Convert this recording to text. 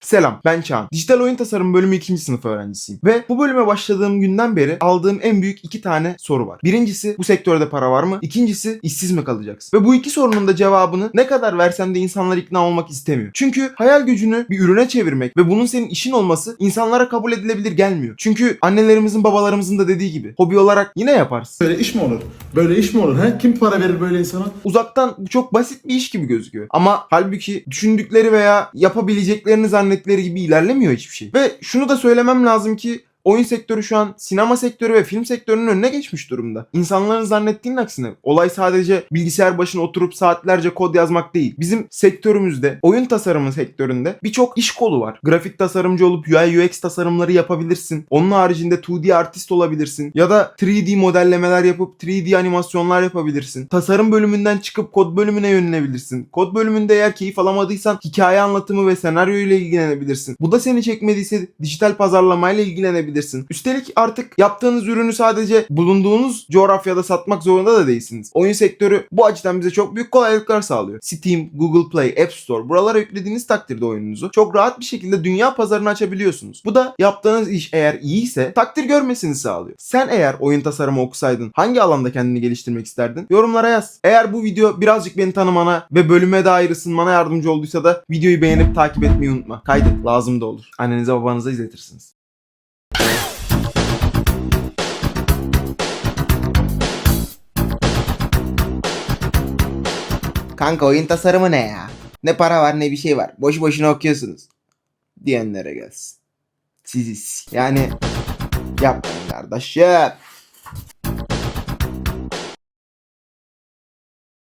Selam ben Çağan. Dijital oyun tasarım bölümü 2. sınıf öğrencisiyim. Ve bu bölüme başladığım günden beri aldığım en büyük iki tane soru var. Birincisi bu sektörde para var mı? İkincisi işsiz mi kalacaksın? Ve bu iki sorunun da cevabını ne kadar versen de insanlar ikna olmak istemiyor. Çünkü hayal gücünü bir ürüne çevirmek ve bunun senin işin olması insanlara kabul edilebilir gelmiyor. Çünkü annelerimizin babalarımızın da dediği gibi hobi olarak yine yaparsın. Böyle iş mi olur? Böyle iş mi olur? He? Kim para verir böyle insana? uzaktan bu çok basit bir iş gibi gözüküyor. Ama halbuki düşündükleri veya yapabileceklerini zannettikleri gibi ilerlemiyor hiçbir şey. Ve şunu da söylemem lazım ki oyun sektörü şu an sinema sektörü ve film sektörünün önüne geçmiş durumda. İnsanların zannettiğinin aksine olay sadece bilgisayar başına oturup saatlerce kod yazmak değil. Bizim sektörümüzde, oyun tasarımı sektöründe birçok iş kolu var. Grafik tasarımcı olup UI UX tasarımları yapabilirsin. Onun haricinde 2D artist olabilirsin. Ya da 3D modellemeler yapıp 3D animasyonlar yapabilirsin. Tasarım bölümünden çıkıp kod bölümüne yönelebilirsin. Kod bölümünde eğer keyif alamadıysan hikaye anlatımı ve senaryo ile ilgilenebilirsin. Bu da seni çekmediyse dijital pazarlamayla ilgilenebilirsin. Üstelik artık yaptığınız ürünü sadece bulunduğunuz coğrafyada satmak zorunda da değilsiniz. Oyun sektörü bu açıdan bize çok büyük kolaylıklar sağlıyor. Steam, Google Play, App Store buralara yüklediğiniz takdirde oyununuzu çok rahat bir şekilde dünya pazarını açabiliyorsunuz. Bu da yaptığınız iş eğer iyiyse takdir görmesini sağlıyor. Sen eğer oyun tasarımı okusaydın hangi alanda kendini geliştirmek isterdin? Yorumlara yaz. Eğer bu video birazcık beni tanımana ve bölüme dair ısınmana yardımcı olduysa da videoyu beğenip takip etmeyi unutma. Kaydet lazım da olur. Annenize babanıza izletirsiniz. Kanka oyun tasarımı ne ya? Ne para var ne bir şey var. Boş boşuna okuyorsunuz. Diyenlere gelsin. Siziz. Yani yapmayın kardeşim.